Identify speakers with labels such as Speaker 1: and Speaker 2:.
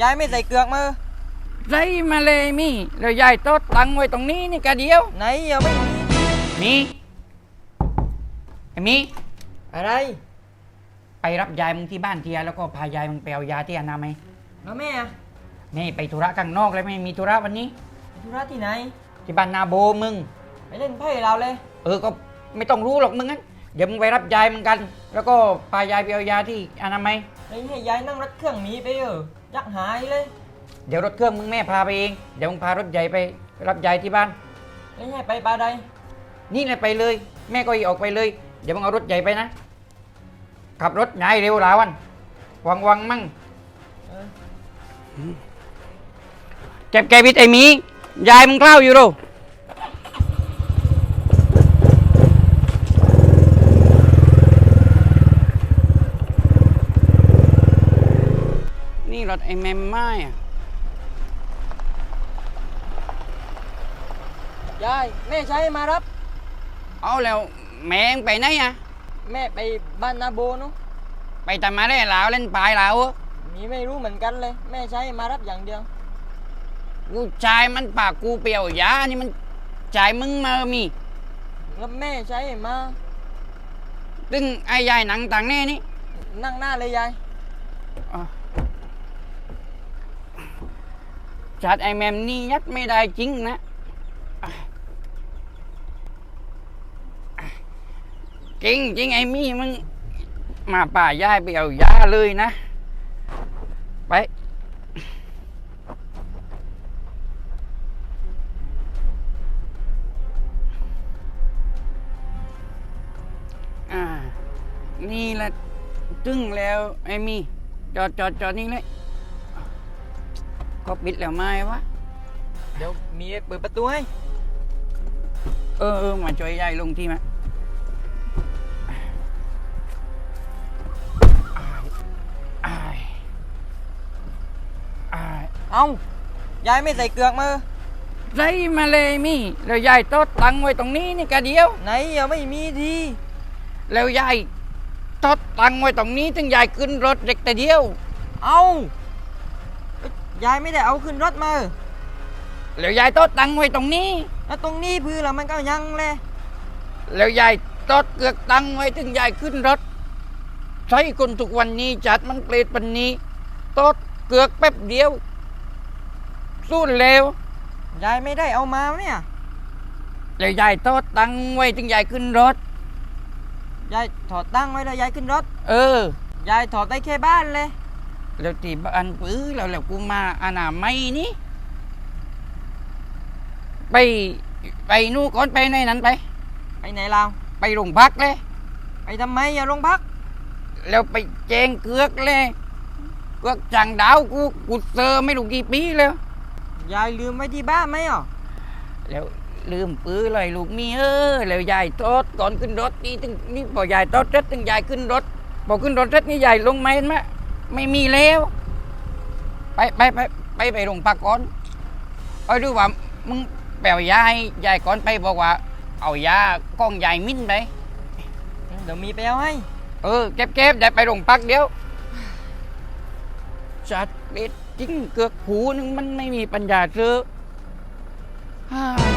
Speaker 1: ยายไม่ใส่เกลือกมือ
Speaker 2: ไรมาเลยมี่แล้วยายโต๊ดตังไว้ตรงนี้นี่กะเดียว
Speaker 1: ไหนยังไม่มี
Speaker 2: มีไอ้มี
Speaker 1: อะไร
Speaker 2: ไปรับยายมึงที่บ้านเทียแล้วก็พายายมึงไปเอายาที่อนามัย
Speaker 1: แล้วแม่อะ
Speaker 2: นี่ไปธุระข้างนอกเลยไม่มีธุระวันนี้
Speaker 1: ไปธุระที่ไหน
Speaker 2: ที่บ้านนาโบมึง
Speaker 1: ไปเล่นไพ่เราเลย
Speaker 2: เออก็ไม่ต้องรู้หรอกมึงงั้นเดี๋ยวมึงไปรับยายมึงกัน แล้วก็พายายไปเอายาที่อนามัย
Speaker 1: ไม่ให้ยายนั่งรถเครื่องหนีไปเออยักหายเลย
Speaker 2: เดี๋ยวรถเครื่องมึงแม่พาไปเอง เดี๋ยวมึงพารถใหญ่ไปรับยายที่บ้าน
Speaker 1: ไม่ให้ไปปลาใด
Speaker 2: นี่เลยไปเลย แม่ก็อีออกไปเลย เดี๋ยวมึงเอารถใหญ่ไปนะ ขับรถไหนเร็วหลาวันวังวังมั่ง
Speaker 1: เออ
Speaker 2: เจ็บแกพิษไอ้หมียายมึงเล่าอยู่โรนี่ รถไอ้แมมไม่อะ
Speaker 1: ยายแม่ใช้มารับ
Speaker 2: เอาแล้วแมงไปไหนอะ
Speaker 1: แม่ไปบ้านนาโบนุ
Speaker 2: ไปทำมาได้ลาวเล่นปลายลาวอะ
Speaker 1: มีไม่รู้เหมือนกันเลย แม่ใช้มารับอย่างเดียว
Speaker 2: กูจ่ายมันปากกูเปรียวยานี่มันจ่ายมึงมามี
Speaker 1: แล้วแม่ใช้มา
Speaker 2: ตึงไอ้ยายหนังต่างแน่นี่
Speaker 1: นั่งหน้าเลยยาย
Speaker 2: จัดไอแมมนี่ยัดไม่ได้จริงนะ จริงจริงไอ้มี่มึง มาป่ายายไปเอายาเลยนะ ไปอ่านี่แหละตึ้งแล้วไอ้มี่จอดจอดจอดนี่เลย ก็ปิดแล้วไหมวะ
Speaker 1: เดี๋ยวมีเปิดประตูให้
Speaker 2: เออเออมาช่วยยายลงที่มาอ้ายอ้าย
Speaker 1: เอ้ายายไม่ใส่เกลือกมือ
Speaker 2: ไรมาเลยมี่แล้วยายโต๊ดตังไว้ตรงนี้นี่กะเดียว
Speaker 1: ไหนยังไม่มีที
Speaker 2: แล้วยายโต๊ดตังไว้ตรงนี้ถึงยายขึ้นรถเด็กแต่เดียว
Speaker 1: เอ้า ยายไม่ได้เอาขึ้นรถมา
Speaker 2: แล้วยายโต๊ดตังไว้ตรงนี้
Speaker 1: แล้วตรงนี้พื้นละมันก็ยังเลย
Speaker 2: แล้วยายโต๊ดเกือกตังไว้ถึงยายขึ้นรถ ใช้คนทุกวันนี้จัดมันเปรตปันนี้โต๊ดเกือกแป๊บเดียว สู้เร็ว
Speaker 1: ยายไม่ได้เอามาเนี่ย
Speaker 2: แล้วยายโต๊ดตังไว้ถึงยายขึ้นรถ
Speaker 1: ยายถอดตั้งไว้แล้วยายขึ้นรถ
Speaker 2: เออ
Speaker 1: ยายถอดได้แค่บ้านเลย
Speaker 2: แล้วที่บ้านปื้อแล้วแล้วกูมาอนามัยนี่ไปไปนู่นก่อนไปในนั้นไป
Speaker 1: ไปไหนเรา
Speaker 2: ไปโรงพักเลย
Speaker 1: ไปทำไมอย่าลงพัก
Speaker 2: แล้วไปแจ้งเกือกเลยเกือกจังดาวกูกูเซอร์ไม่รู้กี่ปีแล้ว
Speaker 1: ยายลืมไว้ที่บ้านไหมอะ
Speaker 2: แล้วลืมปื้อเลยลูกเมียเออแล้วยายโต๊ดก่อนขึ้นรถนี่ถึงนี่พอยายโต๊ดเสร็จถึงยายขึ้นรถพอขึ้นรถเสร็จนี่ยายลงมาเห็นไหม ไม่มีแล้ว ไปไปไปไปไปโรงพักก่อนเอ้ยดูว่ามึงแปลยายยายก่อนไปบอกว่า เอายากล้องยายมิ้นไป
Speaker 1: เดี๋ยวมีไปเอาให้
Speaker 2: เออเก็บเก็บยายไปโรงพักเดี๋ยวจัดเบ็ดจริงเกือกหูนึงมันไม่มีปัญญาซื้อฮ่า